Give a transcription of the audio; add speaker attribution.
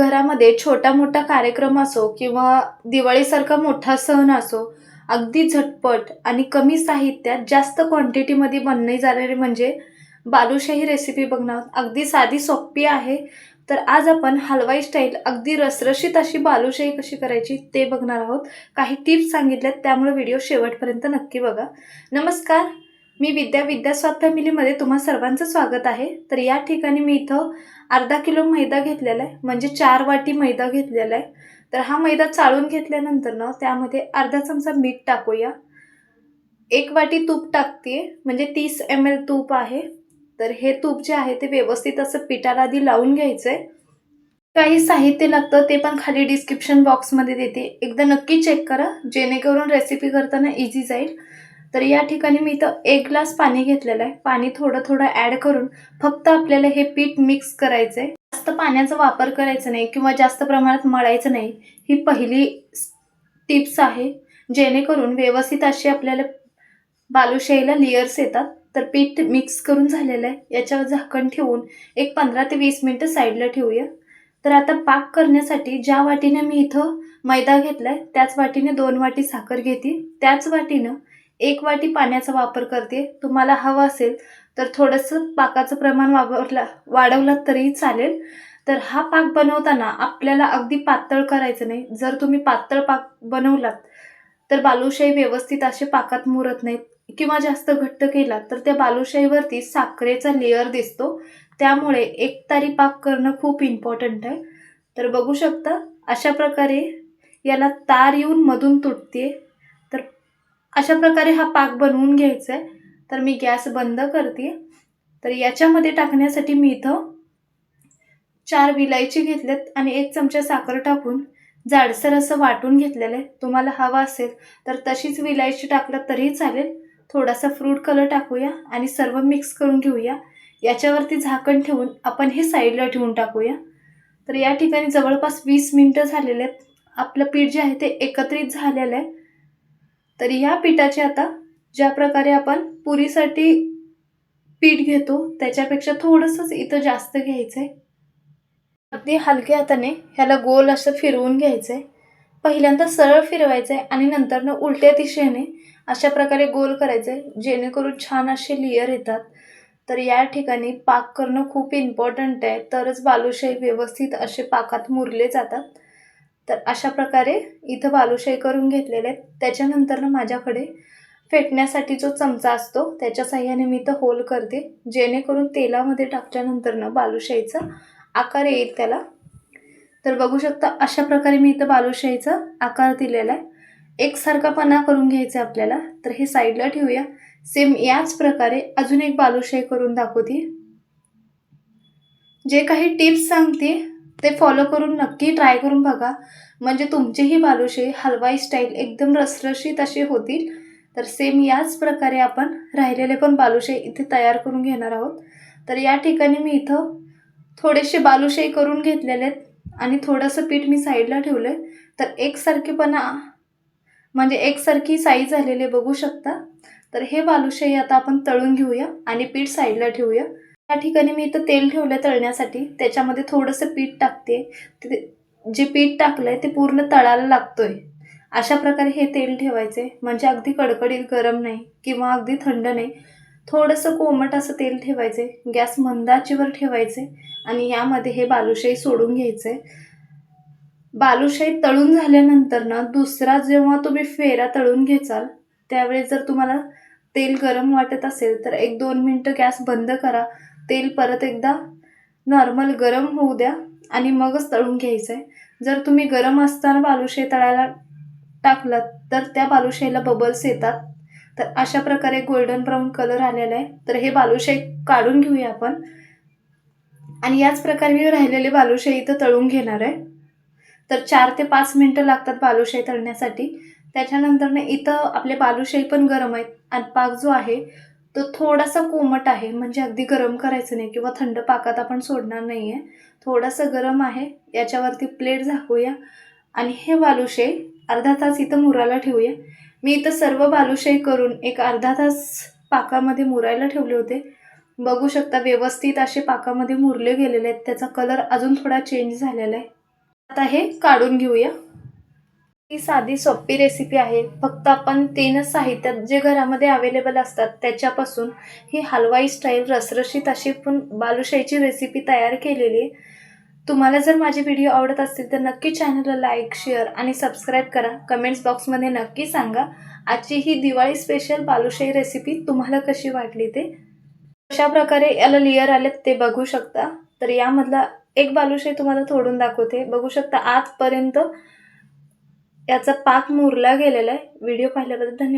Speaker 1: घरामध्ये छोटा मोठा कार्यक्रम असो किंवा दिवाळीसारखा मोठा सण असो अगदी झटपट आणि कमी साहित्यात जास्त क्वांटिटीमध्ये बनणे जाणारे म्हणजे बालुशाही रेसिपी बघणार आहोत. अगदी साधी सोपी आहे. तर आज आपण हलवाई स्टाईल अगदी रसरशीत अशी बालुशाही कशी करायची ते बघणार आहोत. काही टिप्स सांगितल्यात त्यामुळे व्हिडिओ शेवटपर्यंत नक्की बघा. नमस्कार. मी विद्या विद्यास्वाद फॅमिलीमध्ये तुम्हा सर्वांचं स्वागत आहे. तर या ठिकाणी मी इथं अर्धा किलो मैदा घेतलेला आहे. म्हणजे चार वाटी मैदा घेतलेला आहे. तर हा मैदा चाळून घेतल्यानंतर ना त्यामध्ये अर्धा चमचा मीठ टाकूया. एक वाटी तूप टाकते. म्हणजे तीस एम एल तूप आहे. तर हे तूप जे आहे ते व्यवस्थित असं पिठाला आधी लावून घ्यायचं आहे काही साहित्य लागतं ते पण खाली डिस्क्रिप्शन बॉक्समध्ये देते. एकदा नक्की चेक करा. जेणेकरून रेसिपी करताना इझी जाईल. तर या ठिकाणी मी इथं एक ग्लास पाणी घेतलेलं आहे. पाणी थोडं थोडं ॲड करून फक्त आपल्याला हे पीठ मिक्स करायचं आहे जास्त पाण्याचा वापर करायचा नाही किंवा जास्त प्रमाणात मळायचं नाही ही पहिली टिप्स आहे. जेणेकरून व्यवस्थित अशी आपल्याला बालुशाहीला लेयर्स येतात. तर पीठ मिक्स करून झालेलं आहे. याच्यावर झाकण ठेवून एक पंधरा ते वीस मिनटं साईडला ठेवूया. तर आता पाक करण्यासाठी ज्या वाटीने मी इथं मैदा घेतलाय त्याच वाटीने दोन वाटी साखर घेते. त्याच वाटीनं एक वाटी पाण्याचा वापर करते. तुम्हाला हवं असेल तर थोडंसं पाकाचं प्रमाण वापरला वाढवलं तरीही चालेल. तर हा पाक बनवताना आपल्याला अगदी पातळ करायचं नाही. जर तुम्ही पातळ पाक बनवलात तर बालुशाही व्यवस्थित असे पाकात मुरत नाहीत. किंवा जास्त घट्ट केला तर त्या बालुशाहीवरती साखरेचा लेअर दिसतो. त्यामुळे एक तारी पाक करणं खूप इम्पॉर्टंट आहे. तर बघू शकता अशा प्रकारे याला तार येऊन मधून तुटते अशा प्रकारे हा पाक बनवून घ्यायचा आहे तर मी गॅस बंद करते. तर याच्यामध्ये टाकण्यासाठी मी इथं चार विलायची घेतल्यात आणि एक चमचा साखर टाकून जाडसर असं वाटून घेतलेलं आहे. तुम्हाला हवा असेल तर तशीच विलायची टाकलं तरीही चालेल. थोडासा फ्रूट कलर टाकूया आणि सर्व मिक्स करून घेऊया. याच्यावरती झाकण ठेवून आपण हे साईडला ठेवून टाकूया. तर या ठिकाणी जवळपास वीस मिनटं झालेले आहेत. आपलं पीठ जे आहे ते एकत्रित झालेलं आहे. तर या पिठाचे आता ज्या प्रकारे आपण पुरीसाठी पीठ घेतो त्याच्यापेक्षा थोडंसंच इथं जास्त घ्यायचं आहे अगदी हलक्या हाताने ह्याला गोल असं फिरवून घ्यायचं आहे पहिल्यांदा सरळ फिरवायचं आहे आणि नंतरनं उलट्या दिशेने अशा प्रकारे गोल करायचं आहे जेणेकरून छान असे लेयर येतात. तर या ठिकाणी पाक करणं खूप इम्पॉर्टंट आहे. तरच बालुशाही व्यवस्थित असे पाकात मुरले जातात. तर अशा प्रकारे इथं बालुशाही करून घेतलेले आहेत. त्याच्यानंतर माझ्याकडे फेटण्यासाठी जो चमचा असतो त्याच्या साह्याने मी इथं होल करते. जेणेकरून तेलामध्ये टाकल्यानंतरनं बालुशाहीचा आकार येईल त्याला. तर बघू शकता अशा प्रकारे मी इथं बालुशाहीचा आकार दिलेला आहे. एकसारखापणा करून घ्यायचा आपल्याला. तर हे साईडला ठेवूया. सेम याच प्रकारे अजून एक बालुशाही करून दाखवते. जे काही टिप्स सांगते ते फॉलो करून नक्की ट्राय करून बघा. म्हणजे तुमचेही बालुशे हलवाई स्टाईल एकदम रसरशीत असे होतील. तर सेम याच प्रकारे आपण राहिलेले पण बालुशाही इथे तयार करून घेणार आहोत. तर या ठिकाणी मी इथं थोडेसे बालुशाही करून घेतलेले आहेत. आणि थोडंसं पीठ मी साईडला ठेवलं आहे तर एकसारखेपणा म्हणजे एकसारखी साईज झालेले बघू शकता. तर हे बालुशाही आता आपण तळून घेऊया आणि पीठ साईडला ठेवूया. या ठिकाणी मी इथं तेल ठेवलं तळण्यासाठी. त्याच्यामध्ये थोडंसं पीठ टाकते. ते जे पीठ टाकलं आहे ते पूर्ण तळायला लागतोय. अशा प्रकारे हे तेल ठेवायचे. म्हणजे अगदी कडकडीत गरम नाही किंवा अगदी थंड नाही. थोडंसं कोमट असं तेल ठेवायचे. गॅस मंदाचीवर ठेवायचे. आणि यामध्ये हे बालुशाही सोडून घ्यायचे. बालुशाही तळून झाल्यानंतर ना दुसरा जेव्हा तुम्ही फेरा तळून घेचाल त्यावेळेस जर तुम्हाला तेल गरम वाटत असेल तर एक दोन मिनटं गॅस बंद करा. तेल परत एकदा नॉर्मल गरम होऊ द्या आणि मगच तळून घ्यायचं आहे जर तुम्ही गरम असताना बालुशाही तळायला टाकलात तर त्या बालुशाहीला बबल्स येतात. तर अशा प्रकारे गोल्डन ब्राऊन कलर आलेला आहे. तर हे बालुशाही काढून घेऊया आपण. आणि याच प्रकारे मी राहिलेले बालुशाही इथं तळून घेणार आहे. तर चार ते पाच मिनटं लागतात बालुशाही तळण्यासाठी. त्याच्यानंतरनं इथं आपले बालुशाही पण गरम आहेत. आणि पाक जो आहे तो थोडासा कोमट आहे म्हणजे अगदी गरम करायचं नाही किंवा थंड पाकात आपण सोडणार नाही आहे थोडासा गरम आहे याच्यावरती प्लेट झाकूया आणि हे बालुशे अर्धा तास इथं मुरायला ठेवूया. मी इथं सर्व बालुशाही करून एक अर्धा तास पाकामध्ये मुरायला ठेवले होते. बघू शकता व्यवस्थित असे पाकामध्ये मुरले गेलेले आहेत त्याचा कलर अजून थोडा चेंज झालेला आहे. आता हे काढून घेऊया. ही साधी सोपी रेसिपी आहे. फक्त आपण तीनच साहित्यात जे घरामध्ये अवेलेबल असतात त्याच्यापासून ही हलवाई स्टाईल रसरशीत अशी पण बालुशाहीची रेसिपी तयार केलेली आहे. तुम्हाला जर माझे व्हिडिओ आवडत असतील तर नक्की चॅनलला लाईक शेअर आणि सबस्क्राईब करा. कमेंट्स बॉक्समध्ये नक्की सांगा. आजची ही दिवाळी स्पेशल बालुशाही रेसिपी तुम्हाला कशी वाटली ते? कशा प्रकारे याला लेअर आलेत ते बघू शकता. तर यामधला एक बालुशाही तुम्हाला तोडून दाखवते. बघू शकता आजपर्यंत याचा पाक मुरला गेलेला आहे. व्हिडिओ पाहिल्याबद्दल धन्यवाद.